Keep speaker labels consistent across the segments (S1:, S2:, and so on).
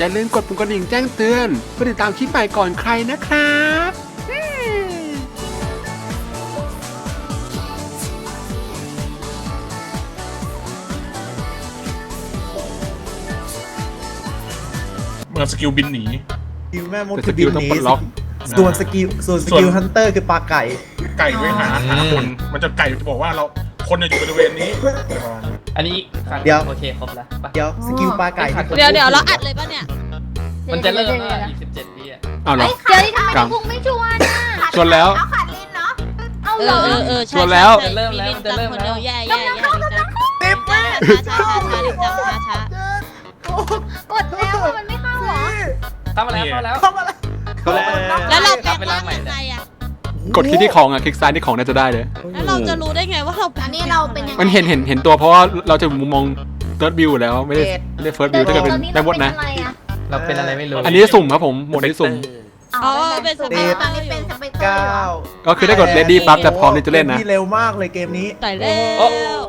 S1: อย่าลืมกดปุ่มกระดิ่งแจ้งเตือนเพื่อติดตามคลิปใหม่ก่อนใครนะครับอืม
S2: เมื่อสกิลบินหนี
S3: สกิลแม่มด
S1: แต่ส
S3: คือ
S1: กิ
S3: บิ
S1: ล
S3: น
S1: ต้อง
S3: หนี
S1: ปลดล็อก
S3: ส่วนสกิลส่วนสกิลฮันเตอร์คือปลาไก่
S2: ไก่ไว้หาหาคนมันจะไก่จะบอกว่าเรา คนเนี่ยอยู่บริเวณนี้
S4: อันนี้ขา
S3: เดี๋ยว
S4: โอเคครบแล้วไป
S3: เดี๋ยวสกิลปลาไก่
S4: ขาดคน
S5: เดี๋ยวเดี๋ยวเราอัดเลยป่ะเนี่ย
S4: มันจะเริ่มแล้วอีกสิบเจ็ดวิอะ
S1: เอาเหรอ
S6: เดี๋ยวนี้ทำไม
S1: กลาง
S6: พุงไม่ชวนอะ
S1: ชวนแล้ว
S6: เอาขาดลิ้นเนาะเอา
S5: เอ
S6: เหร
S5: อ
S6: อ
S5: เออเออใช่
S1: ชวนแล้ว
S5: ใช่
S4: จะเริ่มแล้ว
S5: ลิน
S4: จะเริ่ม
S5: จำคน
S4: แล้
S5: เดียว
S4: ว
S5: แย่แย่แย่ลินจำ
S3: ติ๊บแม่
S5: ช้าช้าช้าช้าลินจำช้าช้าก
S6: ดแล้วอะมันไม่เข้าเหรอ
S4: เข้ามาแล้วเข้ามาแล้ว
S3: เข้ามาแล้ว
S5: แล้วเราแปลงร่างยังไงอะ
S1: กดคลิกที่ของอะคลิกซ้ายที่ของน่าจะได้เลย
S5: แล้วเราจะรู้ได้ไงว่าเราแปล
S6: อั
S5: ง
S6: นนี้เราเป็นยังไง
S1: มันเห็นเห็นเห็นตัวเพราะว่าเราจะมุมมองเติร์ดวิวแล้วไม่ได้ไม่ได้เฟิร์สวิวถ้าเกิดเป็นแม่มดนะ
S6: ตอเราเป็นอะไรอะ
S4: เราเป็นอะไรไม่รู้
S1: อันนี้สุ่มครับผมโหมดนี้สุ่ม
S5: อ๋อเป็นสเป
S6: เอ
S5: ซ
S6: อตอนนี้เป็นสเปกเตอร์
S3: เก้า
S6: อยู่เหรอ
S1: ก็คือถ้ากด ready ปั๊บจะพร้อมที่จะเล่นนะ
S3: กมเร็วมากเลยเกมนี้
S5: ต่อยแล้ว
S4: โอ้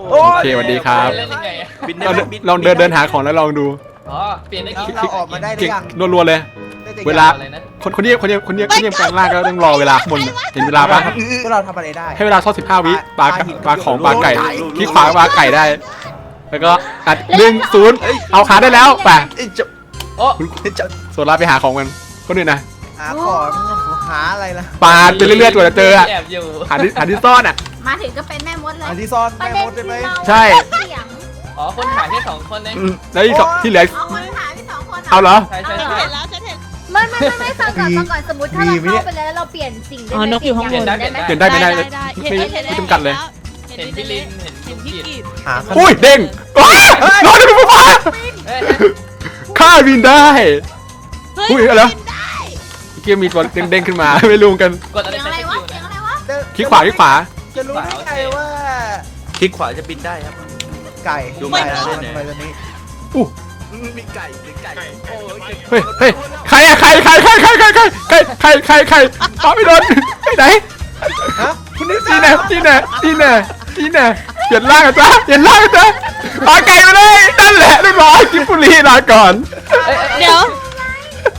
S3: โอ้
S1: โอเคสวัสดีครับ
S4: เล่นยังไงอะ
S1: ลองลองเดินเดินหาของแล้วลองดู
S4: อ๋อเปลี่ยนได้
S3: เรา
S4: กี่
S3: เราออกมาได้หรื
S1: คลิก
S3: อยัง
S1: รัวๆเลย
S3: ได้แต่
S1: เวลา
S4: อะไรนะ
S1: คนคนนี้คนนี้คนนี้คนนี้แปลงร่างก็ต้องรอเวลาข้างบนเห็นเวลาปะ
S3: พวกเราทำอะไรได้
S1: ให้เวลาทอด15วิปลา
S3: ปลาหิน
S1: ปลาของปลาไก่
S3: โอ้ย
S1: คลิกขวาปลาไก่ได้ แล้วก็อัดหนึ่งศูนย์เอาขาได้แล้วไป
S4: โอ้
S1: โซล่าไปหาของกันคนอื่นนะ
S3: หาของหาอะไรล่ะ
S1: ปาดไปเรื่อยๆกว่าจะเจออะ
S4: แอบอยู่
S1: หาที่หาที่ซ่อนอะ
S6: มาถึงก็เป็นแม่มดเลย
S3: อันที่ซ่อน
S6: ประ
S3: แม่
S6: เด็น
S3: มดได้
S6: คือ
S3: ไหม
S6: เรา
S1: ใช่
S6: เสียง
S4: อ๋อคนหายแค่สองคนเอง
S1: แล้วที่สองที่เหลือ
S6: เอาคนหายไปสองคน
S1: เอาเหรอ
S4: ใช่ใช่
S5: ฉัน
S4: ใช่
S5: เห็นแล้วฉันเห็น
S6: ไม่ไม่ไม่ไม่ฟังก่อนฟังก่อนสมมติถ้าเราเข้าไปแล้วแล้วเราเปลี่ยนสิ่งได้
S5: อ๋
S6: ไห
S5: อ
S6: ม
S5: นกอยู่ข้างบน
S6: ได้ไหม
S1: เปลี่ยนได้ไม่ได้
S5: ได้
S1: ไม่ไม่ไม่จำกัดเลย
S4: เห็นพี่ลินเห็น
S5: เห็น
S4: พี่
S5: พี่
S4: กี
S5: กีด
S3: หาขนม
S1: อุ้ยเด้งว้านอนดูฟ้า
S4: เฮ้ย
S1: ข้าบินได้
S5: เฮ้ย
S1: อุ้ยอะไร
S5: บินได้
S1: เมื่อกี้มีตัวเด้งๆขึ้นมา ไม่รู้เหมือนกัน
S4: กดอะไร
S6: เสียง
S4: ใช้
S6: อะไร
S4: ส
S6: วะ
S4: กิล
S6: เสียง
S4: นะ
S6: อะไรวะ
S1: คลิกขวาคลิกขวา
S3: จะรู้ได้ไงว่า
S7: คลิกขวาจะบินได้ครับ
S3: ไก่
S7: ดู
S3: ไก่
S7: ไก่
S3: อะไร
S7: ได้ไหน
S3: ไปตอนนี้
S7: มีไก่มีไก่โอ้ย
S1: เฮ้ยเฮ้ยใครอะใครใครใครใครใครใครใครใครใครตอบไม่โดนไปไหน
S3: ฮะคุณนิ
S1: จีแน่จีแน่จีแน่จีแน่เปลี่ยนร่างกันจ้ะเปลี่ยนร่างกันจ้ะปาไก่มาเลยนั่นแหละเรียบร้อยกิฟบุรีลาก่อน
S5: เดี๋ยว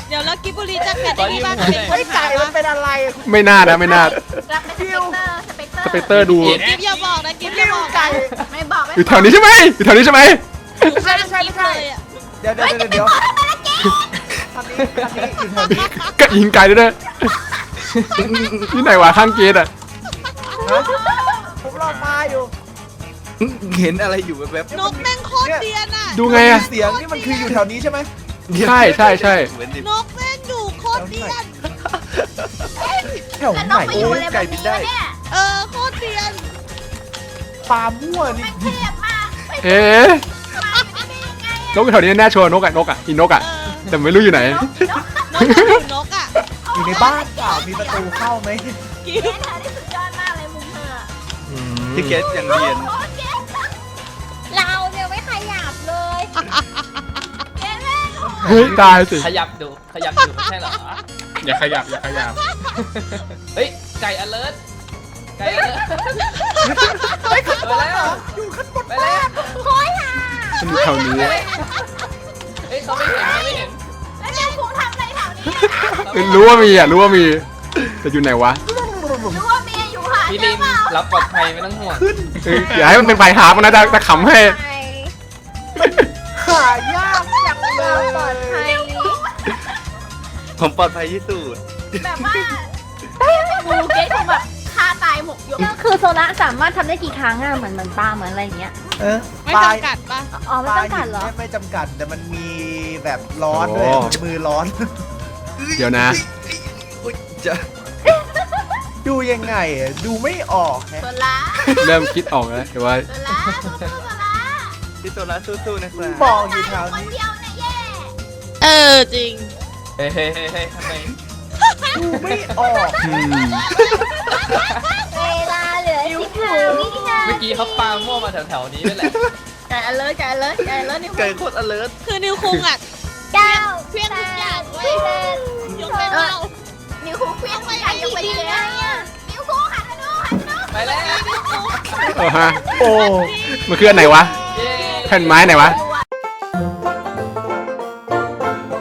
S5: เดี๋ยวแล้วกิบบุรีจะแกะได้ที่บ้านเป็นค
S3: ไอ้
S5: น
S3: ไก่
S5: ขาย
S3: มัน
S5: วะ
S3: เป็นอะไร
S1: ไม่น่านะไม่น่า
S6: รับเป็นสเปกเตอร์สเปกเตอร์
S1: สเปกเตอร์ดู
S5: กิฟอย่าบอกนะกิฟอย่าบอกนะ
S6: ไม่บอกไม่
S1: อยู่แถวนี้ใช่ไหมอยู่แถวนี้ใช่ไหม
S5: อยู่ข้างกิฟเลยอะ
S3: เดี๋ยวเดี๋ยวเดี๋ยวเดี๋ยวทำนี้ทำนี้อยู่แถวนี้
S1: ก็ยิงไกลด้วยนะที่ไหนวะข้างเกตอะ
S3: ฮะผมรอมาอยู่
S7: เห็นอะไรอยู่แบบ
S5: นกแม่งโคตรเดียนอะ
S1: ดูไงอะ
S3: เสียงนี่มันคืออยู่แถวนี้ใช่ไหม
S1: ใช่ใช่ใช่
S7: เหมือน
S5: นกแม่งอยู่โคตรเดียน
S3: แถว
S6: แต่
S3: ไห
S6: น
S3: น
S6: กไปอยู่อะไรแบบนี้วะเนี่ย
S5: เออโคตรเดียน
S3: ปลามั่วนี่
S6: เทียบมากไป
S1: เอ๊ะ
S6: มาไม่ ได้ยังไง
S1: นกแถวนี้แน่ชัวร์นกอะนกอะอีนกอะ
S5: เออ
S1: แต่ไม่รู้อยู่ไหน
S5: นกมันอยู่นกอะ
S3: อยู่ในบ้านเปล่ามีประตูเข้าไหม
S5: กิฟ
S6: เกสเธอที่สุดยอดมากเลยมุมเธอ
S7: ที่เกสอย่างเรียน
S6: โอ้เกสเราเนี่ยไม่ขยับเลยเกสแม่งโห
S1: เฮ้ยตายสิ
S4: ขยับดูขยับอยู่ไม่ใช่เหรอ
S2: อย่าขยับอย่าขยับ
S4: เฮ้ย ไก่ alert ไก่ alert ไปแล้ว
S3: อยู่ขั้นบน
S4: ไปแล้ว
S6: โค้ยห่า
S1: มันอยู่แถวนี้
S4: เฮ้ยเขาไม่เห็นเขาไม่เห็น
S6: แล้วแม่คงทำอะไรแถวนี้
S1: เออรู้ว่ามีอะรู้ว่ามีแต่อยู่ไหนวะ
S6: รู้ว่าเมียอยู่หา
S4: พี่
S6: เจ
S4: ลิ
S6: อนเปล่า
S4: รับปลอดภัยไม่ต้องห่วง
S1: เอออย่าให้มันเป็นไฟหามันนะจะจะขำให้
S3: หายากจังเลย
S6: ปลอดภัย
S7: ผมปลอดภัยที่สุด
S6: แบบว่างูเกสคงแบบฆ่าตายหมกยก
S8: คือโซล่าสามารถทำได้กี่ครั้งอะเหมือนเหมือนปลาเหมือนอะไรอย่างเงี้ย
S3: เออ
S5: ไม่
S3: ปลา
S5: จำกัดปะ
S8: อ๋อไม่ต้องกัดเหรอ
S3: ปลาหินไม่จำกัดแต่มันมีแบบร้อนด้วยมือร้อน
S1: เดี๋ยวนะ
S7: จะ
S3: ดูยังไงอะดูไม่ออกแฮะ
S6: โซล่า
S1: เริ่มคิดออกแล้วแต่ว่า
S6: โซล่าสู้ๆโซล่า
S7: พี่โซล่าสู้ๆนะครับ
S3: บอกอยู่แถว
S6: คน
S3: นี้
S6: เดียวเนี่ยแย่
S5: เออจริง
S4: เฮ้ยเฮ้ยเฮ้ยเฮ้ยทำไม
S3: ดูไม่ออก
S1: อืม
S6: เวลาเหลือ สิบห้าวินา
S4: เมื่อ
S6: ที
S4: กี้เขาปาโม่วมาแถวๆนี้ด้วยแหละ
S6: ไก่อเลิศไก่อเลิศไก่อเลิศนี่
S7: ไก่โคตร alert
S5: คือนิวคุงอะ
S6: เก้า
S5: เครื่องทุกอย่างไว้
S6: แปด
S5: ยกเป็นเรา
S6: นิ้วคู่เคลี้ยงไปไก่ยังไปเลยนิ้วคู่หันมาดูหันมาดู
S4: ไปแล้ว
S1: เออฮะ
S3: โอ้
S1: มันคืออันไหนวะ
S4: เย้
S1: แผ่นไม้ไหนวะ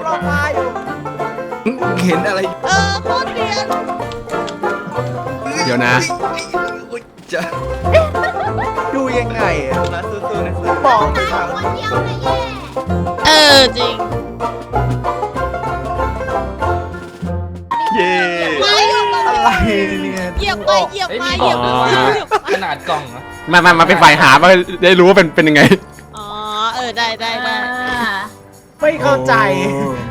S3: รอบมา
S7: เห็นอะไร
S5: เออโคตรเนียน
S1: เดี๋ยวนะ
S7: อุ๊ย จะ
S3: ดูยังไงอะ
S7: โซล่าสู้ๆนะครับ
S3: มองไม่ทัน
S6: คนเดียวเลยแย่
S5: เออจริง
S7: เย้
S5: ไม่หยอก
S3: อะไรเนี่ย
S5: เหยียบไปเหยียบ
S4: เฮ้ย
S5: มา
S4: มี
S5: เห
S4: บ
S5: ยี
S4: อยก
S5: บ
S4: ด้วย
S5: มา
S4: ว่า
S5: เหยียบมา
S4: ขนาดกล่องนะ
S1: มามามาเป็นฝ่ายหามาได้รู้ว่าเป็นเป็นยังไง
S5: อ๋อเออได้ได้ได้
S3: ไม่เข้าใจ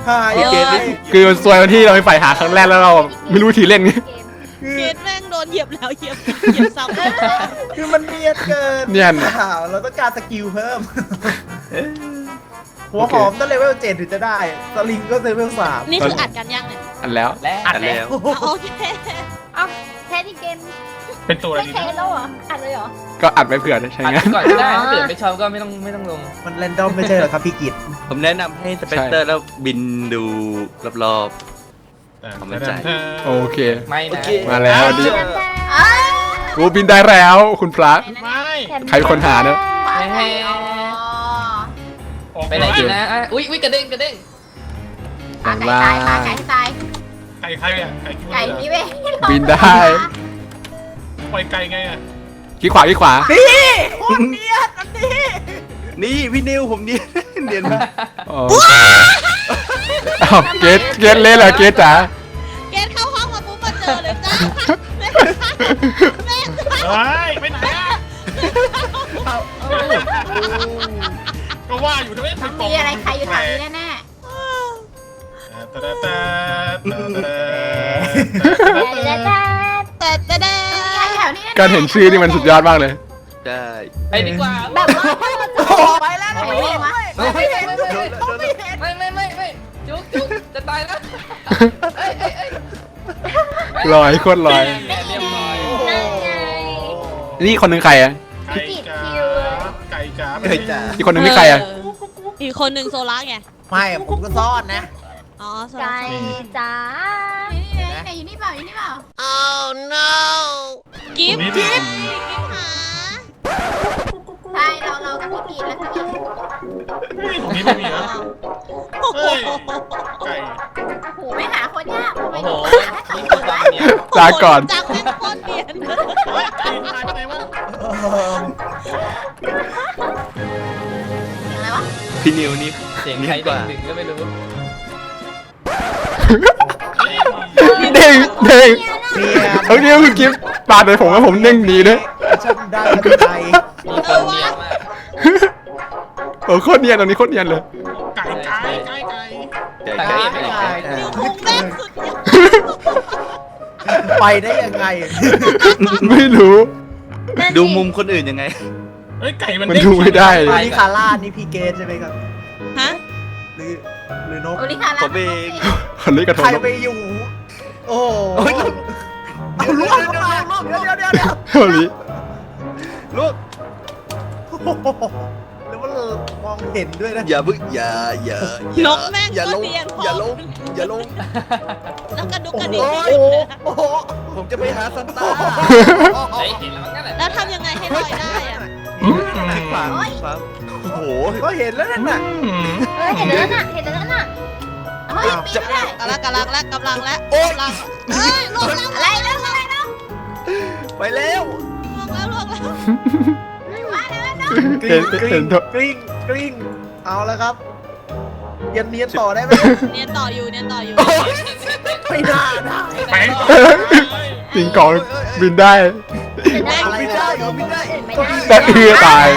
S3: หาย
S7: พี่เกด
S3: เล
S7: นี่
S3: ย
S1: คือมันซวยวันที่เราเป็นฝ่ายหาครั้งแรกแล้วเราไม่รู้วิธีเล่นไง
S3: คือ
S5: เกดแม่งโด นเหยียบแล้วเหยียบเหยียบซ้ำ
S3: คือมันเนียนเกิน
S1: เนียน
S3: อ้าวเราต้องการสกิลเพิ่ม หัวหอมต้องเลเวลเจ็ดถึงจะได้ สลิงก็เลเวลสาม
S5: นี่คืออัดกันยังเนี่ย
S1: อันแล้ว
S4: และ
S7: อัดแล้ว
S5: อ๋อโอเค
S8: เอ้าแทนที่เกม
S2: เป็นตัวอะไร
S8: ไม่
S2: ดี
S8: เท
S2: นะ
S8: แล้วเหรออัดเลยเหรอ
S1: ก็อัดไว้เผื่อใช่
S4: อัด
S1: ไหม
S4: ก่อนก็ได้ถ้าเกิดไม่ชอบก็ไม่ต้องไม่ต้องลง
S3: มันแรนดอมไม่ใช่เหรอครับพี่กิต
S7: ผมแนะนำให้สเปกเตอร์แล้วบินดูรอบ ผมเข้าใจ
S1: โอเค
S4: ไม่นะ
S1: มาแล้วดิ
S6: อ้าว
S1: กูบินได้แล้วคุณพระ
S2: ไม่
S1: ใครเป็นคนหาเนอะ
S4: เฮ้ย
S6: อ๋อ
S2: ออก
S4: ไปไหนกินนะอะอุ้ยอุ้ยกระเด้งกระเด้ง
S6: ขาไก่ตายขาไก่ตาย
S2: ไก่ใครอะไก่คิด
S6: ไก่
S2: ว่า
S6: นี่เว้ย
S1: บินได้
S2: ปล่อยไก่ไงอะ
S1: ขี้ขวาขี้ขวา
S7: ๆนี่พี่นิวผมเนี่ยเนียนมาก
S1: อ๋ออ้าวเกตเกตเล่นเหรอเกตจ๋า
S5: เกดเข้าห้องมาปุ๊บมาเจอเลยจ้าแม่แม่
S2: เฮ้ยไปไหนอะก็ว่าอยู่ทำไม
S6: มันมีอะไรใครอยู่แถวนี้แน่
S2: ตะตะตะตะตะ
S8: แล้วจ้า
S5: แต่แต่แต่
S6: ๆมีอะไรแถวนี้แน่ๆ
S1: การเห็นชื่อนี่มันสุดยอดมากเลย
S7: ได้
S4: ไปดีกว่า
S8: แบบว่า
S3: โอ้ไปแล้ว
S6: ไหนวะ
S4: ไม่ไม่ไม่ไม่ไม่ไม่ไม่ จุ๊กจุ๊กจะตายแล้วเอ้ยเอ้ยเอ้ย
S1: ลอยโคตรลอย
S4: แม่เรียบร้อย
S8: นั่นไง
S1: นี่คนหนึงใครอะ
S2: ไก่จ๋าไก่จ๋า
S7: เฮ้ยจ้า
S1: อีกคนหนึงนี่ใครอะ
S5: อีกคนหนึ่งโซล่าไง
S3: ไม่ผมก็ซ่อนนะ
S5: อ๋อโซ
S8: ไก่
S5: ล่า
S8: จ้า
S6: นี่นี่นี่อยู่นี่เปล่าอยู่นี่เปล่า
S5: กิฟต์
S2: นี่
S5: กิ
S2: ดิ
S5: ฟต์กิฟต์หา
S6: ใช่เราเรากับพี่ปีนแล้วจะมี
S2: ตรงนี้ไม่มีนะเฮ้ยไก่
S6: โอ้โหไม่หาคนยากทำไม
S4: โอ้โห
S6: ถึงหาแค่สอง
S4: นี่
S6: ค
S4: คน
S6: วะ
S4: ตามเนี่ย
S1: ลาก่อน
S5: จังแม่งโคตรเนียน
S2: เฮ้ยไก่หายไปไหนวะ
S6: อะไรวะ
S7: พี่นิวนี่
S4: เสียงใครดึงๆก็ไม่รู้
S1: เด้งเด้ง
S3: เนี่ย
S1: ทั้งนี้คือกิฟต์ปาดไปผมว่าผมเด้งดีด้วย
S3: ช่างได้ใจ
S4: มีคน เนียนมาก
S1: โอ้โคตรเนียนตรงนี้โคตรเนียนเลย
S2: ไก่ไก่ไก่ไก่
S7: ใจ
S4: แต่
S7: ใจ
S4: ก็เห็นไปไหน
S5: นิวคงแม่งสุดยอด
S3: ไปได้ยังไง
S1: ไม่รู้
S7: ดูมุมคนอื่นยังไง
S2: เฮ้ยไก่มัน
S1: มันดูไม่ได้
S3: โอลิคาร่านี่พี่เกตใช่ไหมครับ
S5: ฮะ
S3: หรือหรือนก
S6: โอลิคาร่า
S7: ผมเอง
S1: คนนี้กระท
S3: ใค
S1: ง
S3: รไปอยู่ โอ้โห
S7: โอ้ย
S3: เอาล่วงเข้ามาล่วงเดี๋ยวเดี๋ยวเดี๋ยวเดี๋ยว
S1: คนนี้
S7: ลูก
S3: โอ้โห แล้วมันมองเห็นด้วยนะ
S7: อย่าบึ้อย่าอย่าอย่าน
S5: กแม่ง
S7: อย่าล
S5: ก็
S7: ง
S5: เนียนพอ
S7: อย่าลงอย่าลง
S5: แล้วกระดุกก
S3: โอ้
S5: ระ
S3: โห
S5: ดิกไม่หยุดเลยนะ
S3: โอ้โห
S7: ผมจะไปหาซันต้า
S4: เฮ้ยเห็นแล้วงั้นแหละ
S5: แล้วทำยังไงให้ลอยได้อะ
S7: ฟังฟังโอ้โห
S3: ก็เห็นแล้วนั่นน่ะ
S8: เออเห็นแล้วน่ะ เห็นแล้วน่ะ
S6: เฮ้ยปีนไม่ได้
S5: กำลังกำลังแล้วกำลังแล้วกำลังเอ้ยลวงแล้ว
S6: อะไรนะอะไรนะ
S7: ไปแล้ว
S5: ลวงแล้วลวงแล้ว
S6: ว่าเดี๋ยวนะ
S3: กลิ้งกลิ้งกลิ้งกลิ้งเอาแล้วครับเยันเนียนต่อได้ไหม
S5: เนียนต่ออยู่เนียนต่ออยู่
S3: ไม่น่าได้
S2: แป้ง
S1: ปิงกองบินได้
S8: เห็นได้
S3: อะไรได้เหรอไม่ได้
S8: เห็นไม่ได้
S1: แต่เอือตาย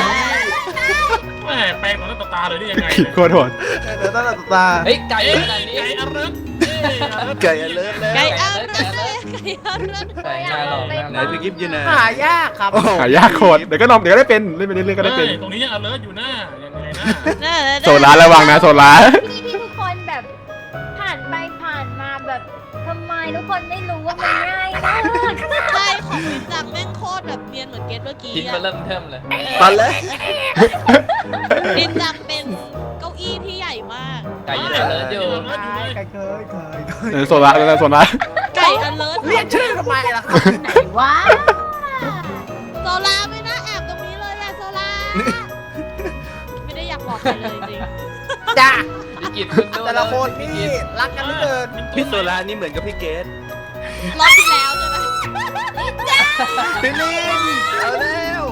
S2: แม่แป้งตอนนั้นตาเลยได้ยังไง
S1: ผิดโคตรโหด
S3: เดี๋ยวต้องตา
S4: เฮ้ยไก่
S2: ไก่
S4: ขนาดนี้
S2: ไก่อรึก
S7: ไก่อเลิศแล้ว
S5: ไก่เอาเรื่องเลยไก่เอาเรื่อง
S4: ไก่น่าลองน่า
S7: ไหน
S4: ลอง
S7: พี่กิฟต์อยู่ไหน
S3: หายากครับ
S1: หายากโคตรเดี๋ยวก็นอมเดี๋ยวก็ได้เป็นเล่นไปเรื่อยๆก็ได้เป็น
S2: ตรงนี้ยังอเลิร์อยู่หน้ายังไงนะ
S5: นั่นแหละ
S1: โซลาร์ระวังนะโซลาร์
S8: ที่ที่ทุกคนแบบผ่านไปผ่านมาแบบทำไมทุกคนไม่รู้ว่ามันง่ายมาก
S5: ใช่ของลินจังแม่งโคตรแบบเนียนเหมือนเกตเมื่อกี้
S4: คิด
S5: อะ
S4: มาเริ่มเทิมเลย
S7: ตอนแรก
S5: ลินจังเป็นเก้า อี้ที่ใหญ่มาก
S4: ไก่ยังอเลิศอยู่
S3: เคยเคยเคยเคย
S1: เออโซลาร์แล้วนะโซลาร์
S5: ไก่อันเลิศ
S3: เรียกชื่อทำไมล่ะครับ
S6: ไหนวะ
S5: โซลาไม่น่าแอบตรงนี้เลยอะโซลาไม่ได้อยากบอกใครเลยจริง
S3: จ้า
S4: กิจคุณดู
S3: แต่ละคน
S4: พี่
S3: นี่
S4: กิจ
S3: รักกันเหลือเกิน
S7: พี่โซลานี่เหมือนกับพี่เกด
S5: รอบที่แล้วใช่ไหม
S3: พี่ลินเอาแล้ว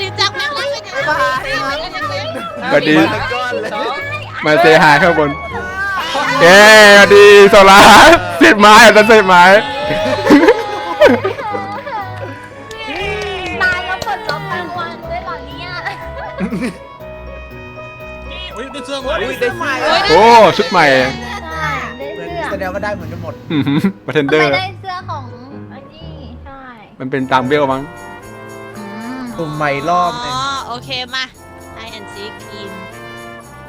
S5: ลินจักแม่ งรักกันยังไง
S3: บ๊ายบาย
S1: สวัสดี
S4: มาทั้งก้อนเลย
S1: มาเซฮายข้างบน เย้สวัสดีโซลาร์เสร็จไม้อะจะเสร็จไม้
S8: ตายแล้วเปิดรับรางวัลด้วยเหรอเนี่ย
S2: เฮ้ยได้เสื้อมา
S3: อุ้ยได้ใหม่
S1: โอ้ชุดใหม่
S8: ได้เสื้อ
S3: แสดงว่าได้เหมือนกันหมด
S1: มาเทนเด
S8: ทำ
S1: อ
S8: ไม
S1: ร์
S8: ได้เสื้อของอันนี้ใช่
S1: มันเป็นตามเบลมั้ง
S3: กลุ่มใหม่รอบหนึง
S5: อ๋อโอ เคมาไอแอนซีกิน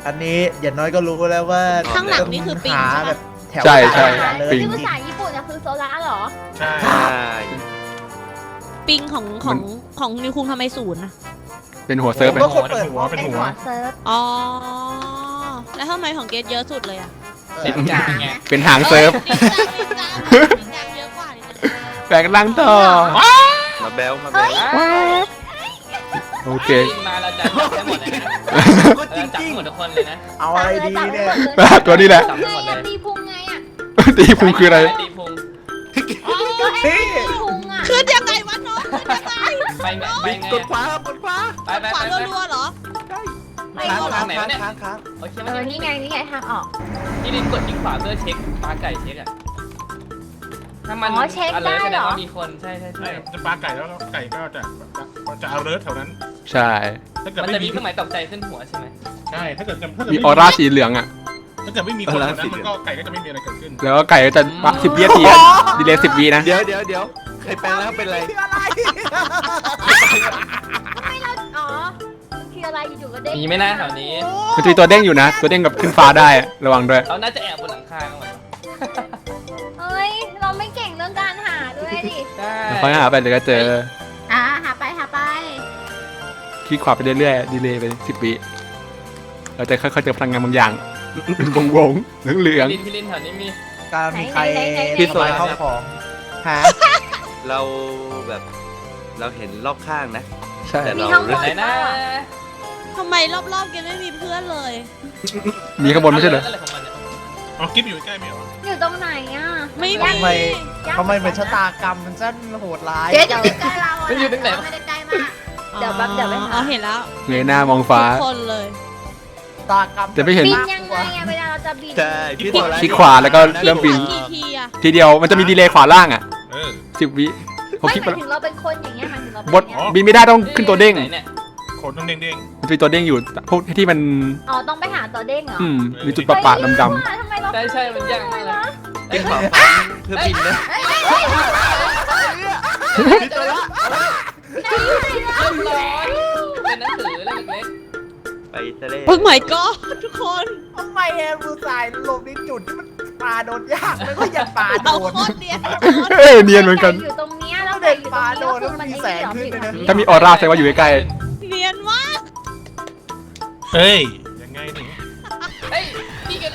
S3: อันนี้อย่างน้อยก็รู้แล้วว่า
S5: ข้างหลังนี่คือปิง
S3: หา
S5: ใช่ปะ
S3: แบบแถว
S1: ใช่ใช่
S3: เลย
S1: ปิง
S8: ชื่อภาษาญี่ปุ่นอะคือโซล่าเหรอ
S2: ใช่
S7: ใช่
S5: ปิงของของของนิวคุงทำไมศูนย์อะ
S1: เป็นหัวเซิร์ฟ
S3: ผม
S1: เลย
S3: ก็คนเปิด
S2: หัวเป็นหัว
S8: เซิร์ฟ
S5: อ๋อ แล้วทำไมของเกตเยอะสุดเลยอะ
S4: ติดกลางไง
S1: เป็นหางเซิร์ฟ
S5: ลินจังลินจังลินจังเยอะกว่าลินจัง
S1: แปลงร่างต่อ
S7: มาแบลมาแบล
S1: โอเค
S4: กินมาเราจะจับให้หมดเลยนะ
S3: ก็จ
S4: เราจับ
S3: ริง
S4: หมดทุกคนเลยนะ
S3: ๆเอาอะไรดีเนี่ย
S1: ตัวนี้แหละ
S4: จับ
S8: ไง
S4: ให้หมดเล
S8: อะ
S4: ย
S8: ตีพุงไงอะ
S1: ตีพุงคืออะไร
S4: ตีพุง
S8: ก็ไอ้ตีพุงอะ
S5: ขึ้นยังไงวะน้องขึ้นยังไง
S4: ไปไงไปไง
S3: กดขวากดขวา
S4: ไปไป
S5: ขวา
S4: ไป
S5: รัวๆเหรอ
S4: ไป
S3: ค้าง
S4: ทา
S3: ค้าง
S4: งไหน
S3: ค้าวะ
S4: เนี่ย
S3: งค้าง
S4: โอเค
S8: เอ
S4: ไม่
S8: อ
S4: ได้
S8: นี่ไงนี่ไงทางออก
S4: พี่ลินกดคลิกขวาเพื่อเช็คปลาไก่เช็คอะ ถ้ามัน
S8: อ๋อเช็คได้
S4: แสด
S8: เหรงอ
S4: ว่ามีคนใช่ใช่
S2: ใช่
S4: ใช่
S2: จะปลาไก่แล้วไก่ก็จะจะจะเอาเลิศแถวนั้น
S1: ใช่
S2: ถ้าเกิด
S4: มัน
S2: ไม่
S4: จะมี
S2: มี
S4: เครื่องหมายตกใจขึ้นหัวใช่ไหม
S2: ใช่ถ้าเกิดถ้าเกิด
S1: มีออร่าสีเหลืองอะ
S2: ถ้าเกิดไม่มีคนแถวนั้นมันก็ไก่ก็จะไม่มีอะไรเกิดขึ้น
S1: แล้วก็ไก่ก็จะปักสิบวินาทีอะดีเลยสิบวินะ
S7: เดี๋ยวเดี๋ยวเดี๋ยวใครแปลงร่างเป็นไร
S3: คืออะไร
S8: ไม่เราอ๋อมันคืออะไรอยู่ๆก็เด้ง
S4: มีไหม่น่าแถวนี้
S1: มันจะมีตัวเด้งอยู่นะ ตัวเด้งแบบขึ้นฟ้าได้อะระวังด้วย
S4: เขาน่าจะแอบบนหลังคากันหมด
S8: เฮ้ยเราไม่เก่งเรื่องการหาด้วยดิ
S4: ใช่
S1: แล้วค่อยหาไปเดี๋ยวก็เจอ
S8: อ่าหาไปหาไป
S1: คลิกขวาไปเรื่อยๆ ดีเลยไปสิบวิเราจะค่อยๆเจอพลังงานบางอย่างเป็นวงวงๆเหลือง
S4: พี่ลินพี่ลินแถวนี้มี
S3: การมีใคร
S7: พี่โซ
S3: ทำลาย
S7: ลา
S3: ข้าวของหา
S7: เราแบบเราเห็นรอบข้างนะ
S1: ๆใช่
S7: แต่
S8: มี
S7: เรา
S8: ห้อง
S4: ไหนนะ
S5: ทำไมรอบๆเกตไม่มีเพื่อนเลย
S1: มีข้างบนไม่ใช่เหรอ
S4: อะไรของมันเนี่ย
S2: อ๋อกิ๊บอยู่ใกล้ไหมเหรอ
S8: อยู่ตรงไหนอะ
S5: ไม่
S3: ทำ
S5: มี
S3: ไมทำไมเหมือนชะตากรรมมันสั้นโหดร้าย
S8: เดี๋ยวเดี๋ยวใกล้เราอะ
S4: มันอยู่ตรงไหนวะ
S8: ไม่ได้ใกล้มาก เดี๋ยวแป๊บเดี๋ยวไปหา
S5: อ๋อเห็นแล้ว
S1: เงยหน้ามองฟ้า
S5: ทุกคนเลย
S3: ชะตากรรม
S1: แต่ไม่เห็น
S8: บินยังไงอะเวลาเราจะบิน
S7: ใช่พี่โซลา
S1: คลิกขวาแล้วก็เริ่มบิน
S5: กี่ทีอะ
S1: ทีเดียวมันจะมีดีเลย์ขวาล่างอะ
S2: เออ
S1: สิบวิผม
S8: ไม่
S1: คลิก
S8: ห
S1: ไป
S8: มายถึงเราเป็นคนอย่างเงี้ยหมายถึงเราเป็น
S1: บด
S8: อย่างเงี้ย
S1: บินไม่ได้ต้องขึ้นตัวเด้ง
S4: ไหนเนี่ย
S2: โคนต้องเด้ง
S1: มันจะมีตัวเด้งอยู่พวกที่มัน
S8: อ๋อต้องไปหาตัวเด้งเหรอ
S1: อืมมีจุดประปะดำ
S8: เฮ้ยทำไมเรา
S4: ใช่ใช่มันยากมากเลย
S7: พี่ขวาฟังเพื่อบินนะ
S4: พี่ตัวละเรียบร้อยเป็นหนังสือเล่มเล็ก
S7: ไปทะเล
S5: โอ้ my god ทุกคน
S3: ทำไมแอมดูสายลมในจุดที่มันปลาโดนยากมันก็อย่าปลาโด
S5: เรา
S3: น
S5: โคตรเดียน
S1: เอ้ยเนียนเหมือนกัน
S8: อยู่ตรงเนี้ยแล้ว
S3: เด็
S8: เด็
S3: ก
S8: กอยู่
S3: ป
S8: ตร
S3: ลางโด
S8: นี้
S3: แล้ว
S8: คือ
S3: มั
S8: น
S3: มี
S8: ไอ้
S3: แส
S8: นี่เหรอผิว
S3: งขึ้นเลย
S1: ถ้ามีออร่าแสดงว่าอยู่ใกล้
S5: เนียนมาก
S2: เฮ้ย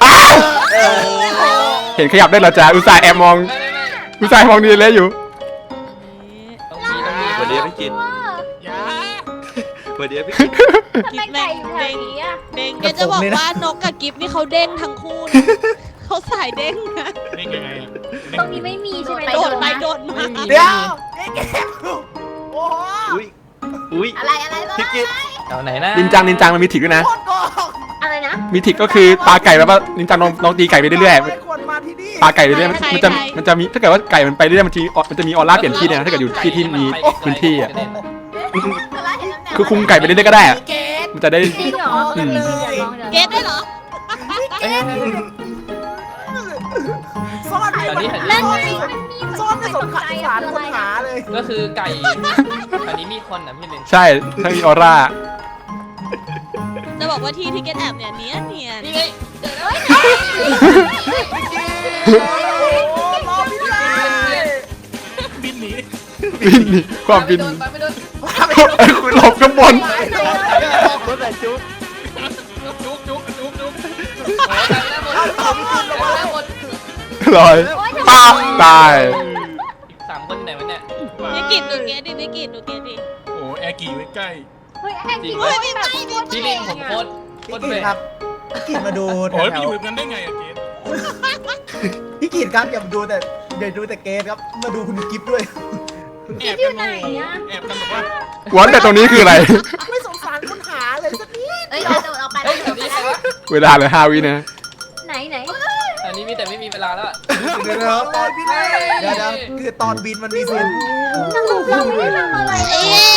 S4: พี่กัน
S1: ๆเห็นขยับได้เหรอจ๊ะอุตส่าห์แอบมอง
S4: ไม่ไม่ไม่
S1: อุตส่าห์มองดีเลยอยู่
S4: ต้องมีต้องมี
S7: วันนี้พี่กิน
S2: ยา
S7: วันนี้พี่กิน
S8: ทำไมไก่อยู่แถวนี้อะ
S5: เด้งแกจะบอกว่านกกับกิฟนี่เขาเด้งทั้งคู่นะเขาสายเด้งนะ
S2: เด้งยังไงอะ
S8: ตรงนี้ไม่มีใช่ไหม
S5: โดดไปโดดมา
S4: ไม่มี
S3: เดี๋ยวไอ้แกมโอ้โห
S7: อุ้ยอุ้ย
S8: อะไรอะไรวะ
S7: พี่กิน
S4: แถวไหนนะ
S1: นินจังนินจังมันมีถิกด้วยนะ
S3: โคตร โกง
S8: อะไรนะ
S1: มีถิกก็คือปลาไก่แล้วก็นินจังลองลองตีไก่ไปเรื่อย
S3: ทำไมควรมาที่นี่
S1: ๆปลาไก่ไปเรื่อยๆมันมันจะมันจะมีถ้าเกิดว่าไก่มันไปเรื่อยๆมันจะมีมันจะมีออร่าเปลี่ยนที่เนี่ยนะถ้าเกิดอยู่ที่ที่มีพื้นที่อะคือคุมไก่ไปเรื่อยๆก็ได้อะ
S3: เกต
S1: มันจะได้
S8: จริงเหรอ
S1: อืม
S8: เดี๋ยวลองเดี๋ยวลอง
S5: เกตได้เหรอ
S3: ซ่อนไว้
S4: แถวนี้แถว
S8: นั่
S4: นี้
S8: นไงมันมี
S3: ซ่อนในส
S8: ต
S3: ม
S8: ก
S3: ขัด
S8: ใจ
S3: สา
S8: อะ
S3: ร
S8: คือ
S3: ค
S8: อะ
S3: น
S8: ไร
S3: หา
S8: นะ
S3: เลย
S4: ก็คือไก่แถวนี้มีคนอะพี่ลิน
S1: ใช่ถ้ามีออร่า
S5: จะบอกว่าที่ที่เกตแอบเนี่ยเนียนเนียน
S4: นี่ไง
S3: โอ้โหรอไม่ได้
S2: บินหนี
S1: บินนี่ความบิน
S4: ไปโดนไปไม่โดน
S1: เอ้ยคุณหลบข้างบน
S7: รถแต่จุ๊บ
S4: จุกจุกจุกจุกจุกโอ้ยตายแล้วหมดตายแล้วหมด
S1: ลอยป้าบตาย
S4: อีกสามคนไหนวะเนี่ย
S5: ไม่กินดูเกตดิไม่กินดูเกตดิ
S2: โอ้แอร์กี่ไว้ใกล้
S8: เฮ้ยแอน
S4: จริ
S8: จี้
S4: ง
S8: เฮ้ยแบบ
S4: พี่ลินผมโคตรโคตร
S3: พี่
S4: เบ
S3: กิ
S4: ร
S3: นครับพี่กิดมาดูแถ
S2: โอ้ยไป
S3: ว
S2: อยู่กันได้ไงอะเกด
S3: ๆพี่กิดครับอย่าดูแต่อย่าดูแต่เกสครับมาดูคุณกิฟต์ด้วย
S2: แอบ
S8: อยู่
S2: กัน
S8: ไหนอะ
S2: แอบกันแบบว่า
S1: วันแต่ตรงนี้คืออะไร
S3: ไม่สงสารคนหาเลยสักนิด
S9: เอ้ยเราโดดออกไป
S4: เฮ้
S9: แล้
S4: ยวแถวนี้ใครวะ
S1: เวลาเหลือห้าวินะ
S8: ไหนไหน
S4: แถวนี้มีแต่ไม่มีเวลาแล้วอะ
S3: เดี๋ยวนะตอนบินเดี๋ยวนะคือตอนบินมันมีฟิน
S8: สรุปเราไม่ได้ทำอะไรเลย เ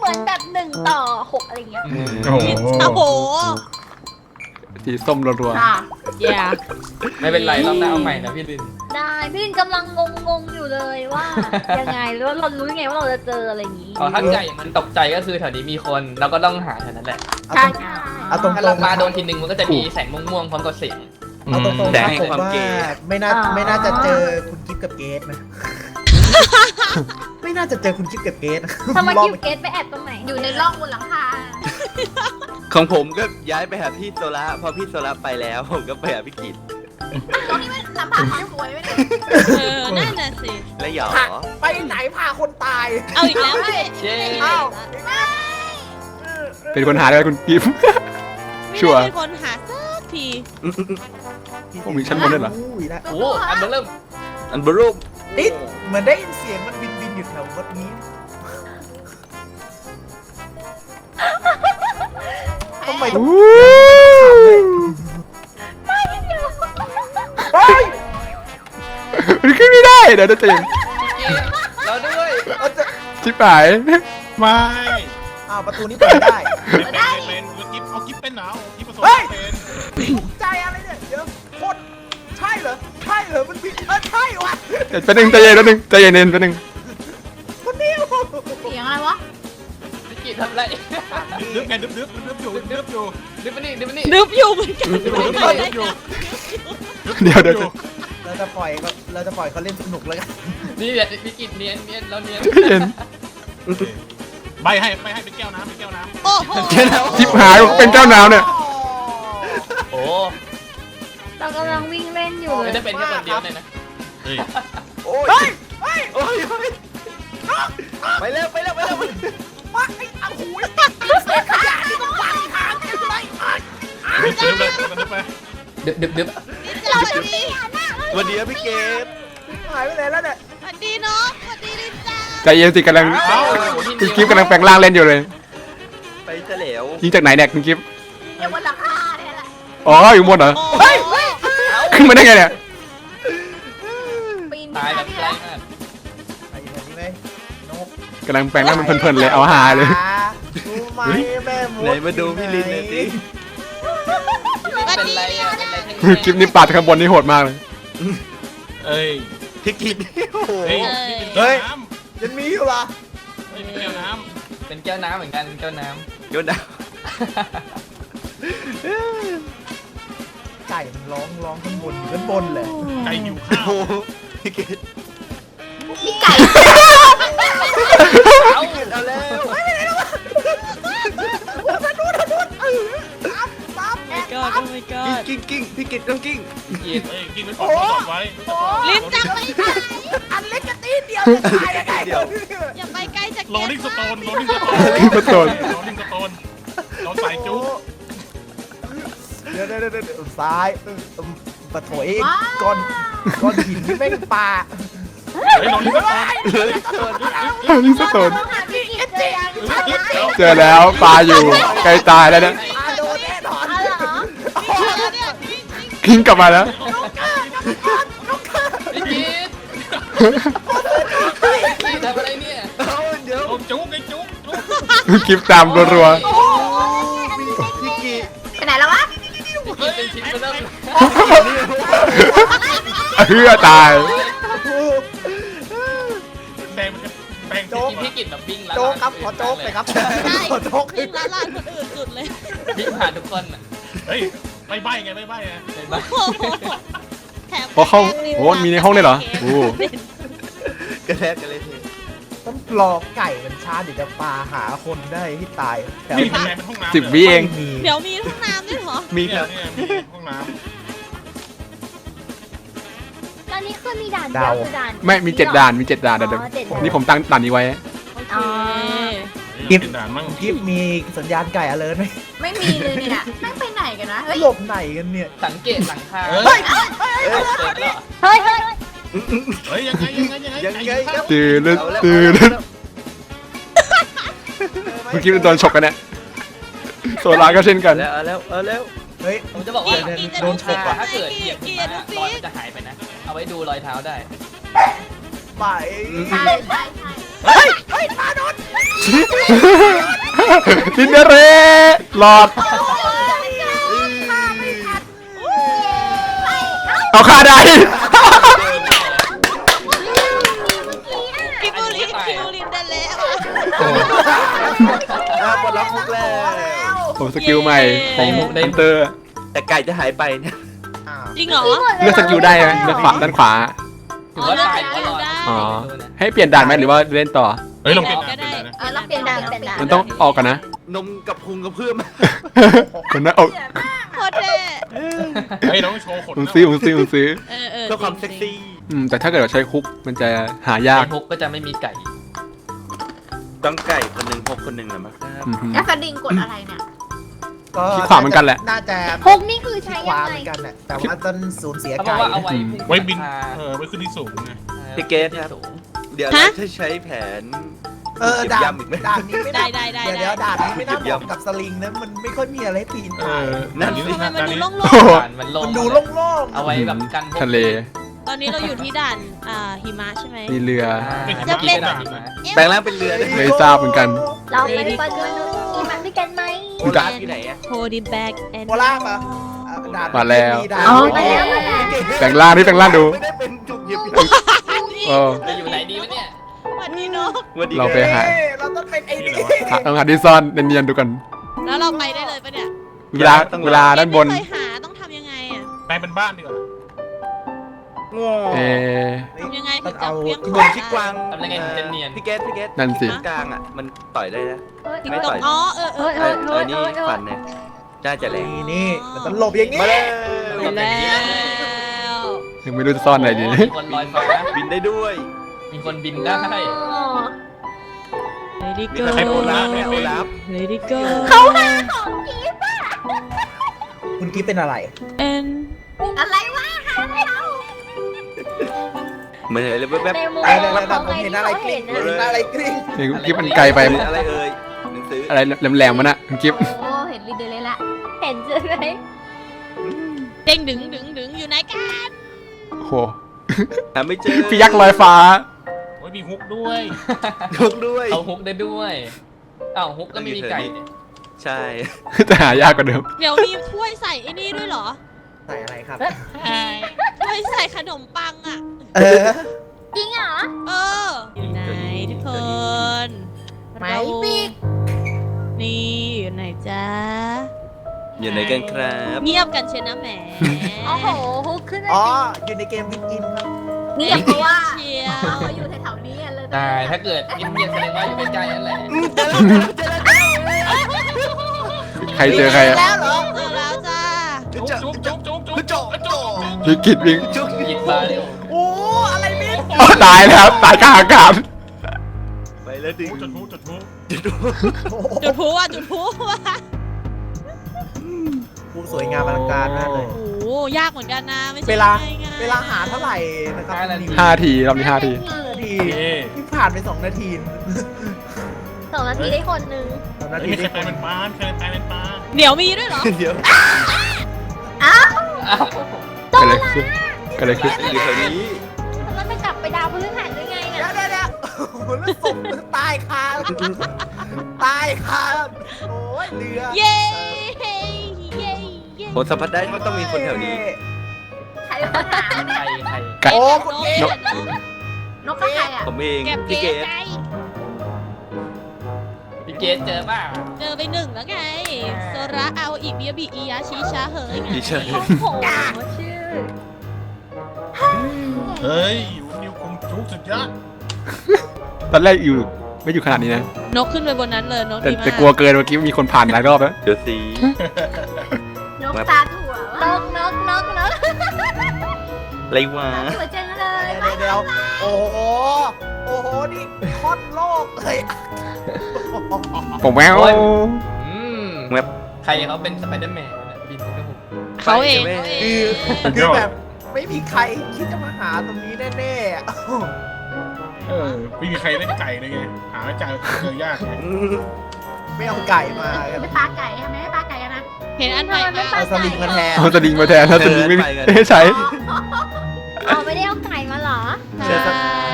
S8: หมือนแบบหนึ่งต่อหกอะไรเงี้ย
S2: โอ้โห
S5: โอ้โห
S1: สีส้มรัว
S9: ค่ะ
S5: อย่า
S4: ไม่เป็นไรรอบหน้าเอาใหม่นะพี่ลิน
S8: ได้พี่ลินกำลังงงงๆอยู่เลยว่า ยังไงหรือว่าเรารู้ยังไงว่าเราจะเจออะไรอย่างงี้
S4: อ๋อถ้าไก่มันตกใจก็คือแถวนี้มีคนเราก็ต้องหาแถวนั้นแหละ
S3: เอา
S9: ใช่
S3: ตรง
S9: ค่ะ
S3: เอาตรง
S4: ถ้า
S3: ๆ
S4: เรามา
S3: นะ
S4: โดนทีนึงมันก็จะมีแสงม่วงๆพร้อมกับเสียง
S3: เอาตรงๆ
S7: แต่
S3: ครับ
S7: ให้
S3: ผม
S7: ความ
S3: ว่า
S7: เก๋
S3: ไม่น่าไม่น่าจะเจอคุณกิฟต์กับเกสนะ ไม่น่าจะเจอคุณกิฟต์กับเกสนะ
S8: ทำไม
S3: รอบ
S8: คิวเกตไปแอบตรงไหน
S9: อยู่ในร่องบนหลังคา
S7: ของผมก็ย้ายไปหาพี่โซล่าพอพี่โซล่าไปแล้ว ผมก็ไปหาพี่กิต
S9: ตรงนี้มันลำบากความสวยไหมเนี่ย
S5: เออ นั่นน่ะสิ
S7: และหยอ
S3: ไปไหนพาคนตาย
S5: เอาอีกแล้วพี่
S4: เย้
S3: อ้าว
S1: ๆเป็นคนหาได้ไหมคุณกิฟต์
S5: ไม่
S1: ชัวร์
S5: ได้เป็นคนหาสักที
S1: ผมมีชั้นบนด้วยเหรอ
S3: อุ้ยนะ
S4: โอ้โหอันเบอร์เริ่ม
S7: อันบรูม
S3: ติดเหมือนได้ยินเสียงมันบินบินอยู่แถววัดนี้ทำไมต้อง
S1: อู้
S3: เฮ้ย
S1: มันขึ้นไม่ได้เดี๋ยวจะเต็ม
S4: พี่กินเราด้วย
S3: เอาจะ
S1: ชิบหาย
S2: ไม่
S3: อ้าวประตูนี้เปิดได้
S2: เป็
S1: แป๊บนึงใจเย็นแป๊บนึงใจเย็นๆแป๊บนึง
S3: คนนี้
S9: เสียงอะไรวะ
S4: พี่กินทำไร
S2: ดึบไงดึบดึบดึบอยู่ดึบอยู่
S4: ดึบมานี่ดึบมานี่
S5: นึบอยู่เหมือนกัน
S2: ดึบอยู่ดึบอยู่
S1: เดี๋ยวเดี๋ยวจะ
S3: เราจะปล่อยเขาเราจะปล่อยเขาเล่นสนุกแล้วกัน
S4: นี่แหละพี่กินเนียนเนียนเราเนียน
S1: ใจเย็น
S2: ใบให้ใบให้เป็นแก้วน้ำเป็นแก้วน้ำ
S5: โอ้โห
S1: ชิบหายเป็นเจ้าน้ำเนี่ย
S4: โอ้
S8: เรากำลังวิ่งเล่นอยู่เล
S4: ไม่
S8: ย
S4: ได้เป็นแค่คนเดียวเลยนะ
S2: เฮ้ย
S7: โอ้ยโอ้ยโอ้ยไปเร็วไปเร็วไปเร็ว
S3: ว่าไอ้อาหูยเศษขยะที่มันวางทางกันไป
S2: ดึบดึบเลยดึบไป
S4: ดึบดึบดึบ
S5: สวัสดี
S7: สวันดีครับพี่เกด
S3: หายไปไหนแล้วเนี่ย
S5: สวัสดีน้องสวัสดีลินจ้า
S1: ใจเย็นสิกำลังคุณกิฟต์กำลังแปลงร่างเล่นอยู่เลย
S7: ไปเฉลว
S1: ยิงจากไหนเนี่ยคุณกิฟต์
S9: เดี๋ยวบนหลังคาเนี่ยแหละ
S1: อ๋ออยู่บนเหรอ
S5: โอ้โห
S1: ขึ้นมาได้ไงเนี่ย
S4: กกำ
S1: ลังแปลงร่างมันเพลินๆเลยเอาหาเลย
S3: ดูไหมแม่มด
S7: ไหนมาดูพี่ลินหน่อยสิ
S4: เป็นไรอะเป็นไรทั้ง
S1: คุณกิฟต์นี่ปาดข้างบนนี่โหดมากเลย
S2: เอ้ย
S7: พี่กิตโอ้โห
S2: เฮ้ยนี่เป็นแก้วน้ำ
S3: ยังมีอยู่เหรอ
S2: เฮ้ยเป็นแก้วน้
S4: เป็นแก้วน้ำเหมือนกันแก้วน้
S7: โยนดาว
S3: ไก่มันร้องร้องข้างบนอยู่ข้างบนเลยำ
S2: ไก่อยู่
S7: โอ้
S2: ข้าว
S7: โหพี่เกด
S4: เอา
S7: เอาแล้ว
S5: my god โอ้ my god
S7: กิ้งกิ้งพี่กิตต้องกิ้ง
S4: กิน
S2: เฮ้ยกินไว้ก่อนทดสอบไว้
S5: ลิ้นจับไม่ได้
S3: อันเล็กกระตีนเดียวจะตายยังไง
S7: เดี๋ยว
S5: อย่าไปใกล้จาก
S2: โรลลิ่งสโตนโรลลิ่งสโตน
S1: Rolling Stone
S2: โรลลิ่งสโตนเราใส่จุ๊บ
S3: เดี๋ยวเดี๋ยวเดี๋ยวซ้ายปะโถเองก้อนก้อนหินที่แม่งปลา
S2: เฮ้ยลงสโตน
S1: ลิสตน
S8: ต้องหาพี่กิจเจอยัง
S1: เจอแล้วปลาอยู่ใกล้ตายแล้วเนี่ย
S3: อาโดนแน่นอน
S8: เอาเหรอ
S5: เนี่ยนี่นี่
S1: คิงกลับมาแล้ว
S4: พี่กินพี่ทำอะไรเนี่ย
S7: เอาเดี๋ยว
S2: โดนจุ๊บไอ้จุ๊บจุ๊บ
S1: คุณกิฟต์ตามรัว
S7: พี่กิ
S9: ไปไหนแล้ววะ
S4: พี่กินเป็นชิ้นเบอร์เริ่ม
S1: ๆเฮือตาย
S3: ครับ ขอโจ๊กเลยครับ
S5: ได้
S3: ขอโจ๊ก
S5: วิ่งละลานคนอื่นสุดเลย
S4: วิ่งผ่านทุกคนอะ
S2: เฮ้ยไม่ใบไงไม่ใบไง
S4: เห็นปะ
S5: โอ้โหแถม
S1: พอเข้าโอ้มีในห้องเลยเหรอโอ้
S7: กระแทกกันเลยที
S3: ต้องรอไก่มันช้าเดี๋ยวจะปลาหาคนได้ที่ตายแต่
S2: นี่มันแดงเป็นห้องน้ำ
S1: สิบวิเอง
S3: ไม่มี
S5: เดี๋ยวมีห้องน้ำด้วยเหรอ
S7: มี
S2: เนี่
S7: ค
S2: ย
S7: รับ
S2: เนี่ยมีห้องน้
S8: ตอนนี้คือมีด่านเดียวคือด่าน
S1: ไม่มีเจ็ดด่านมีเจ็ดด่านเดี๋ยว
S8: อ๋อเจ็ดด่าน
S1: นี่ผมตั้งด่านนี้ไว้
S5: โอเคำ
S3: กิฟ
S2: เป็นด่านมั่ง
S3: กิฟมีสัญญาณไก่อเลิร์ไหม
S9: ไม่มีเลยเนี่ยแม่งไปไหนกันนะเฮ้ย
S3: หลบไหนกันเนี่ย
S4: สังเกตหลังคา
S2: เฮ้ย
S4: เอาเสร็จแล้ว
S8: เฮ้ยเฮ้ยเฮ้ย
S2: เฮ้ยยังไงยังไงยังไง
S7: ยังไงครับ
S1: ตื่น
S7: เอาแล้ว
S1: ตื่น
S7: เอาแล้ว
S1: เมื่อกี้โดนฉกกันเนี่ยโซลาก็เช่นกัน
S7: เอาแล้วเอาแล้ว
S3: เฮ้ย
S4: ผมจะบอกว่า
S3: เดี๋ยว
S5: จะ
S3: โด
S5: ดู
S3: นฉก
S5: ขา
S3: ว่ะ
S4: ถ้าเกิดเหยียบหิมะรอยมันจะหายไปนะ เอาไว้ดูรอยเท้าได้
S3: ไป
S9: ใช่ใช่ใช่
S3: เฮ้ยเฮ้ยพาโดน
S1: ดินเดเรหลอด เอาค่าได้
S5: คิบูลินคิบูลินดันแล้ว
S7: อะปลดล็อกมุกแล้ว
S1: ผมสกิลใหม่ของฮันเตอร์
S7: แต่ไก่จะหายไปเนี่ย
S5: จริงเหรอ
S1: เลือกสกิลได้ไหมเลือกขวาด้านขวา
S4: ถือว่าตายหรือว่ารอด
S5: ได้
S1: อ๋อ
S4: ไม่รู้นะ
S1: ให้เปลี่ยนด่านไหมหรือว่าเล่นต่อ
S2: เฮ้ยลองเปลี่ยน
S5: ก็
S2: ด่าน
S5: ได้
S2: เปลี่ยนด่านนะ
S9: เออเราเปลี่ยนด่านเปลี่ยนด่าน
S1: มันต้องออกกันนะ
S7: นมกับพุงกับเพื่อม
S1: คนหน้าอก
S5: โคตรเท่
S2: เฮ้ยเราต้องโชว์ขน
S1: ผมซื้อผมซื้อผมซื้อ
S5: เออเออ
S7: เพื่อความ
S5: จ
S7: เซ็
S5: ริ
S7: ก
S5: ง
S7: ซี่
S1: อืมแต่ถ้าเกิดเราใช้คุกมันจะหายาก
S4: ไอ้ฮุกก็จะไม่มีไก่
S7: ต้องไก่คนหนึ่งพกคนหนึ่งเหรอมั้งครับ
S1: อืมฮึ
S9: แล้วสดิงกดอะไรเนี่ย
S1: คลิกขวาเหมือนกันแหละ
S3: น่าจะ
S8: พกนี่คือ
S3: คลิ
S8: ใช้
S3: กข
S8: ยั
S3: วาง
S8: ไง
S3: เหมือนกันน่ะแต่ว่าต้นสูญเสีย
S4: เขาบอ
S3: ไก่
S4: กว่าเอาไว้พุ่ง
S2: ไว้บิน
S4: หลังคา
S2: เออ ไว้ขึ้นที่สูงไง
S7: พี่เกตครับ
S4: สูง
S7: เดี๋ยวเราจะใช้แผน
S3: เออ
S7: เก็บ
S3: ด่าน
S7: ย่ำอีกไหม
S3: ด่านนี้ไม่
S5: ได้
S3: น่า
S5: ได้ได้
S3: เดี๋ยว
S5: ได้
S3: เดี๋ยวด่านนี้ไม่น่าเหมาะกับสลิงนะมันไม่ค่อยมีอะไรให้ปีน
S2: เอ
S3: ป่าย
S2: อ
S7: นั่นสิ
S5: ทำไมมัน
S2: ด่าน
S5: ดู
S2: นี้
S5: โล่ง
S1: โอ้โห
S4: ด่านมันโล่ง
S3: มันดูโล่ง
S4: เอาไว้แบบกันพวก
S1: ทะเล
S5: ๆตอนนี้เราอยู่ที่ด่านอ่าหิมะใช่ไหม
S1: มีเรือ
S4: อ่า
S5: จะ เป็น
S4: ด่านหิมะ
S7: แปลงร่างเป็นเรือได้
S3: ๆ
S1: ไม่ทราบเหมือนกัน
S8: เราไปเปิดดูมีมันด้วยกันไหม
S7: โอลาฟอยู่ไหนอะ
S5: โคดิแบกแอน
S3: โคราชอะอะด่าน
S1: มาแล้ว
S3: ด่าน
S8: อ๋อมาแล้วมาแล้ว
S1: แปลงร่างนี่แปลงร่างดู
S7: ไม่ได้เป็นจุกหยิบ
S1: เออ
S4: จะอยู่ไหนดีวะเนี่ย
S5: วันนี้เนาะ
S7: วันดี
S1: เราไปหา
S3: เอ้ยเราต้องเป็นไอ้นี่
S1: หาต้องหาที่ซ่อนเนียนๆดูกัน
S5: แล้วเราไปได้เลยปะเนี่ย
S1: เวลาเวลาด้านบน
S5: ไม่เคยหาต้องทำยังไงอะ
S2: แปลงเป็นบ้านดีกว่า
S7: โง่
S1: เออ
S5: ทำยังไงถึงจะ
S3: เอา
S5: เพียง
S7: เหมือนคิดกวาง
S4: ทำยังไงถึงจะเนียน
S7: พี่เกตพี่เกต
S1: นั่นสิ
S7: กลางอะมันต่อยได้นะ
S5: ถึง
S7: ไม่
S5: ตร
S7: ต่
S5: ง
S7: อย
S5: อ๋อเออเอ
S8: เฮ้
S5: อย
S7: เอ
S8: เฮ้
S7: อยเอ
S8: เฮ้
S7: อยนี่
S8: เฮ้ย
S7: ฟันเนี่ยน่าจะแรง
S3: นี่นี่มันต้องหลบอย่างนี้
S7: มาเลย
S5: ไปแล้ว
S1: ยังไม่รู้จะซ่อนอะไรดี
S4: มีคนลอยฟ้า
S7: บินได้ด้วย
S4: มีคนบินได้
S5: เลดี้
S7: มี
S5: โก้
S7: ใครโอลาฟไหมโอลาฟ
S5: เลดี้โก้
S8: เขาหาของกิฟต์
S3: คุณกิ๊ฟเป็นอะไร
S5: เอ็น
S9: อะไรวะหาไม่เอา
S7: เหมือนเลยแวบ
S8: ในมุม
S3: เออ
S8: ม
S3: เดี๋ยว
S8: อง
S3: เดี๋ยว
S8: ของ
S3: ผม
S8: ไง
S3: เห็น
S8: ที่
S3: อะไร
S8: เขา
S3: กลิ้
S8: เห็
S3: ง
S8: น
S3: เห็น
S8: นะ
S3: อะไรกลิ้ง
S1: นี่คุณกิฟมันไกลไป
S7: ๆอะไรเอ่ยหนังสือ
S1: อะไรแหลมๆมันอะคุณกิฟ
S9: โอ้เห็นลีเดเลยละ
S8: เห็นใช่ไหม
S5: เด้งดึงดึงดึงอยู่ไหนกัน
S1: โอ้โห
S7: หาไม่เจอ
S1: พี่ยักษ์ลอยฟ้า
S2: โอ้ยมีฮุกด้วย
S7: ทุกด้วย
S4: เอาฮุกได้ด้วยอ้าวฮุกก็ไม่มีไก่เนี่ย
S7: ใช่
S1: จะหายากกว่าเดิม
S5: เดี๋ยวมีถ้วยใส่ไอ้นี่ด้วยเหรอ
S3: ใส่อะไรครับ
S5: ถ้วยใส่ขนมปังอะ
S3: เออ
S8: จริงเหรอ
S5: เอออยู่ไหนทุกคน
S9: ไหน
S5: เรา
S9: ปีก
S5: นี่อยู่ไหนจ๊ะ
S7: อยู่ไหนกันครับ
S5: เงียบกันเชยวนะแหม
S8: โอ้โหฮุกขึ้น
S3: อ๋อ อยู่ในเกมวิกอินครับ
S9: เงียบเพราะว่า
S5: เชีย
S9: เรา
S5: ว
S9: อยู่แถวๆนี้อะเลย
S4: ใช่ถ้าเกิดเงียบๆแสดงว่าอยู่ใกล้ๆนั่นแหละ
S1: ใครเจอใครอะ
S3: แล้วเหรอ
S1: พี่กิดวิ่ง
S7: จุ๊บ
S4: หยิบมาเร็ว
S3: โอ้อะไรมิด
S1: อ๋อตายแล้วตายกลางอากาศ
S7: ไปแล้วดึง
S2: จุดฮุกจุดฮุก
S7: จุด
S5: จุดพลุอะจุดพลุอะ
S3: ผู้สวยงามอลังการมากเลย
S5: โอ้โหยากเหมือนกันนะไม่ใช่
S3: เวลา
S5: ง่ยๆ
S3: เวลาหาเท่าไหร่นะครับ
S4: ห้านาที
S1: ห้าทีรอบนี้ห้าที
S3: ห้านาที
S2: เอ๊ะ
S3: ที่ผ่านไปสองนาที
S8: สองนาทีได้คนหนึ่ง
S3: สองนา
S2: เฮ้ย
S3: ที
S2: มีใคร
S3: ได้
S2: แปลงเป็นบ้านใครแปลงเป็นบ้าน
S5: เดี๋ยวมีด้วยเหรอ
S7: เดี๋ยว
S4: อ้าว
S1: เกิดอะไรขึ้นเกิดอะไรขึ้น
S7: อยู่แถวนี้
S8: แล้วไปกลับไปดาวพฤหัสได้ไง
S3: เดี๋ย
S8: น่ะ
S3: วเดี๋ยวเดี๋ยวโอ้โหแล้วศพตายคาตายคาโอ้ยเรือ
S5: เย้เย้เย้
S7: ผมสัมผัสได้ว่าต้องมีคนแถวนี้
S9: ใครเป็นคนหา
S4: ใครใคร
S1: ไก่
S3: โอ้
S5: น
S3: คุณเอ๋
S5: นก
S9: กกระใครอะ
S7: ผมเอง
S5: แก็บ
S7: พี่
S5: เก
S7: เก
S5: ส
S7: ต
S5: ไง
S4: พี่เกสเจอป่ะ
S5: เจอไปหนึ่งแล้วไงโซระเอาอีกเบียบีอียาชิชาเฮยไง
S7: พี่เชย
S8: โอ้โหชื่อ
S2: เฮ้ยอยู่นิวคงจุ๊กสุดยอด
S1: ตอนแรกอยู่ไม่อยู่ขนาดนี้นะ
S5: นกขึ้นไปบนนั้นเลยนก
S1: แต่
S5: ดีมาก
S1: แต่กลัวเกินเมื่อกี้มีคนผ่านหลายรอบแล้ว
S7: เดี๋ยวสี
S9: นกตาถั่ว
S8: น
S9: วะ
S8: กนกนกนก
S7: ไรวะ
S9: ตาถั่วจังเลย
S3: เดี๋ยวเดี๋ยวโอ้โห โอ้โห นี่คอนโลกเลย
S1: ผมแวว
S4: อืม
S7: แวบ
S4: ใครเขาเป็นสไปเดอร์แมนนะบินก็ผม
S5: เขาเอง
S7: ไป
S5: เขาเอ
S3: คืองคือแบบไม่มีใครคิดจะมาหาตรงนี้แน่ๆอะ
S2: เออไม่มีใครเล่นไก่เลยไงหาไม่เจอเจอยากไง
S3: ไม่เอาไก่มากัน
S6: ไม่ปลาไก่ทำไมไม่ปลาไก่กันนะ
S5: เห็นอันใหม่มา
S3: เอาสลิงมาแทน
S1: เอาสลิงมาแทนแล้วสลิงไม่มีไม่ให้ใช้
S8: เอาไม่ได้เอาไก่มาเหรอ
S5: ใช่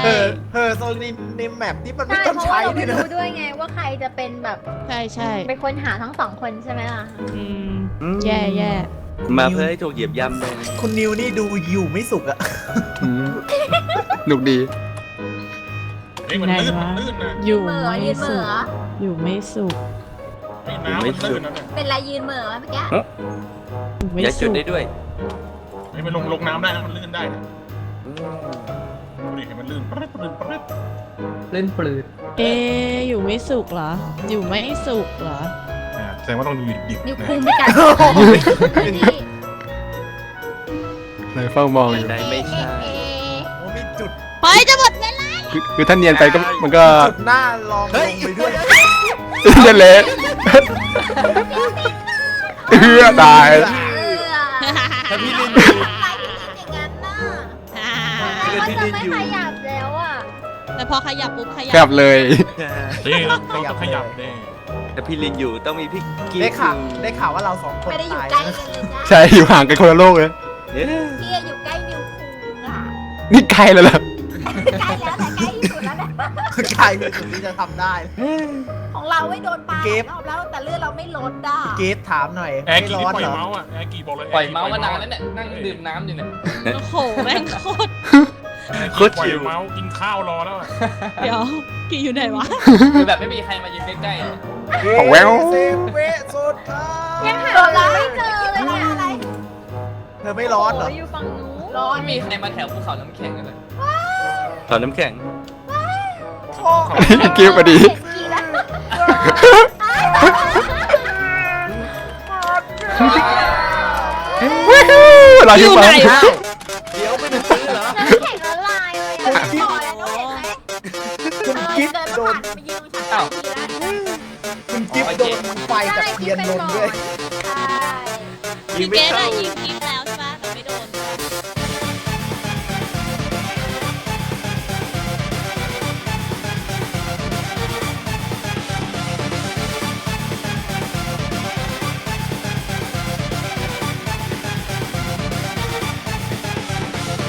S3: เออเออสลิงในแมปที่มันไม่
S8: ใช่
S3: ต้อง
S8: เพราะ
S3: ใช้
S8: ว่าเรา
S3: นี่
S8: ไม่
S3: นะ
S8: รู้ด้วยไงว่าใครจะเป็นแบบ
S5: ใช่ใช่
S8: เป็นคนหาทั้งสองคนใช่ไหมล่ะ
S5: อืมแย่แย่
S7: มาเพื่อให้ถูกเหยียบย่ำเลย
S3: คุณนิวนี่ดูอยู่ไม่สุกอะ
S1: อืมหนุกดี
S2: เฮ้ยมันลื่นมันลื่นนะ
S5: อยู่
S6: เหม่อ
S5: ไม่
S6: ยืนเห
S5: สุ
S6: ม่
S5: ก
S6: อ
S5: อยู่ไม่สุก
S2: ไอ้น้ำมันลื่นนะเนี่ย
S6: เป็นไรยืนเหม่อเมื่อกี้
S5: อยู่ไม่
S7: อย่าจุ
S5: สุ
S7: ด
S5: ก
S7: ได้ด้วย
S2: ไอ้ยมันลงลงน้ำได้นะมันลื่นได้นะดูดิเห็นมันลื่นปรึ๊ดปรึ๊ดปรึ๊ด
S4: เล่นปลืด
S5: เอะอยู่ไม่สุกเหรอ อยู่ไม่สุกเหรอ
S2: อ่าแสดงว่าต้องอยู่ดิบ
S6: นิ้ว
S2: ๆนะ
S6: คุมไปกัดนี่
S1: เลยเฝ้ามองอยู่
S7: ได้ไม่ใช่
S6: เอ๊ะ
S3: โอ้มีจุด
S5: ไปจะหมดเวลา
S1: คือคือถ้าเนียนไปก็มันก็
S3: จุดหน้าลองลงไปด้วย
S1: จะเละเอื้อตาย
S6: เออ
S7: ถ้าพี่ลิน
S6: อะไรที่เล่นอย่างนั้นน่ะ
S8: ตอนแรกว่าจะไม่ขยับแล้วอะ
S5: แต่พอขยับปุ๊บขยั
S1: กลับเลย
S2: นี่เราต้องขยับเด้
S7: ถ้าพี่ลินอยู่ต้องมีพี่กิ๊
S3: ได้ข่าว
S7: อยู่
S3: ได้ข่าวว่าเราสองคน
S6: ไม่ได้อยู่
S3: ตาย
S6: ใกล้
S3: นะ
S6: กันเลยจ้ะ
S1: ใช่อยู่ห่างกันคนละโลกเลย
S7: เอ๊ะ
S6: พี่อยู่ใกล้นิวคุงอะ
S1: นี่ไกลแล้วล่ะ
S6: ใกล้แล้วแต่ใกล้ที่สุดแล้วนะ
S3: ใครเป็นคนที่จะทำได้
S6: ของเราไม่โดนปลา
S3: เก็บ
S6: รอบแล้วแต่เลือดเราไม่ลดอะ
S3: เกฟถามหน่อย
S2: แอร์
S3: ไม่
S2: กี่
S3: ร้
S2: ที่
S3: อน
S2: ปล่อย
S3: เหรอ
S2: เมาส์อะแอร์กี่บอกเลย
S4: ปล่อยเมาส์มานานแล้วเนี่ยนั่งดื่มน้ำอยู่เนี่ย
S5: โอ้โหแม่งโคตร
S7: โคตร
S2: ปล่อย
S7: ชิว
S2: เมาส์กินข้าวรอแล้วอะ
S5: เดี๋ยวกี่อยู่ไหนวะ
S4: คือแบบไม่มีใครมายืนใกล้ๆอะ
S1: ของแวว
S3: เซเวสุดท้าย
S8: ยังหาเราไม่เจอเลยเนี่ย
S6: อะไร
S3: เธอไม่ร้อนเหรอ
S8: โอยู่ฝั่งนู้น
S6: ร้อน
S4: ไม่มีใครมาแถวภูเขาน้ำแข็งกันเลย
S7: ถอนน้ำแข็ง
S1: กิ้วพอดี
S6: กี่แล้ว
S1: เรา
S5: อ
S1: อยู่
S5: ยู่
S1: ฟั
S5: ไหน
S1: ง
S5: วะ
S7: เดี๋ยวไม่ได้ซื้อเหรอ
S8: น้ำแข็งละลายเลยอะ
S6: พอแล้วน้องเห็นไหม
S3: คุณ
S6: เออ
S3: กิฟ
S6: เดิน
S3: โด
S6: ผ่านนไปยืนตรงชั้นกี่แล้ว
S3: คุณกิฟโดนไฟจากเทียนลนด้วย
S6: ใช่
S5: ยิงเกสอะยิงยิง